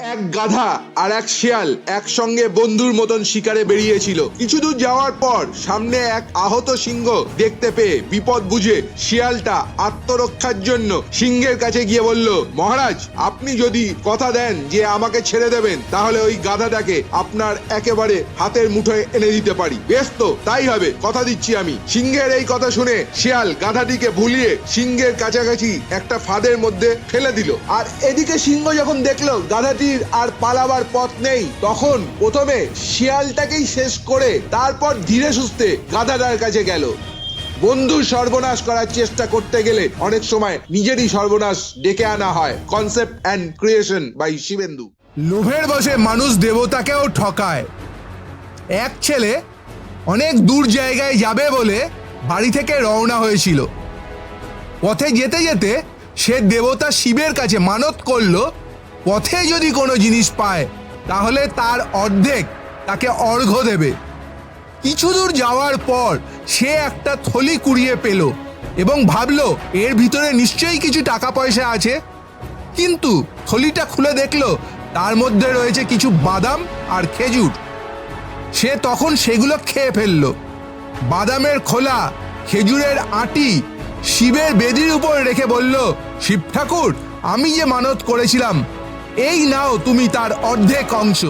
এক গাধা আর এক শিয়াল একসঙ্গে বন্ধুর মতন শিকারে বেরিয়েছিল। কিছু দূর যাওয়ার পর সামনে এক আহত সিংহ দেখতে পেয়ে বিপদ বুঝে শিয়ালটা আত্মরক্ষার জন্য সিংহের কাছে গিয়ে বলল, মহারাজ, আপনি যদি কথা দেন যে আমাকে ছেড়ে দেবেন, তাহলে ওই গাধাটাকে আপনার একেবারে হাতের মুঠোয় এনে দিতে পারি। বেশ তো, তাই হবে, কথা দিচ্ছি আমি। সিংহের এই কথা শুনে শিয়াল গাধাটিকে ভুলিয়ে সিংহের কাছাকাছি একটা ফাঁদের মধ্যে ফেলে দিল। আর এদিকে সিংহ যখন দেখল গাধাটির আর পালাবার পথ নেই। তখন প্রথমে শিয়ালটাকেই শেষ করে তারপর ধীরে সুস্থে গাধাটার কাছে গেল। বন্ধুর সর্বনাশ করার চেষ্টা করতে গেলে অনেক সময় নিজেরই সর্বনাশ ডেকে আনা হয়। Concept and creation by Shibendu. লোভের বসে মানুষ দেবতাকেও ঠকায়। এক ছেলে অনেক দূর জায়গায় যাবে বলে বাড়ি থেকে রওনা হয়েছিল। পথে যেতে যেতে সে দেবতা শিবের কাছে মানত করল পথে যদি কোনো জিনিস পায়, তাহলে তার অর্ধেক তাকে অর্ঘ্য দেবে। কিছু দূর যাওয়ার পর সে একটা থলি কুড়িয়ে পেল এবং ভাবলো, এর ভিতরে নিশ্চয়ই কিছু টাকা পয়সা আছে? কিন্তু থলিটা খুলে দেখল, তার মধ্যে রয়েছে কিছু বাদাম আর খেজুর। সে তখন সেগুলো খেয়ে ফেলল। বাদামের খোলা, খেজুরের আটি শিবের বেদির উপর রেখে বলল, শিব ঠাকুর, আমি যে মানত করেছিলাম এই নাও তুমি তার অর্ধেক অংশ।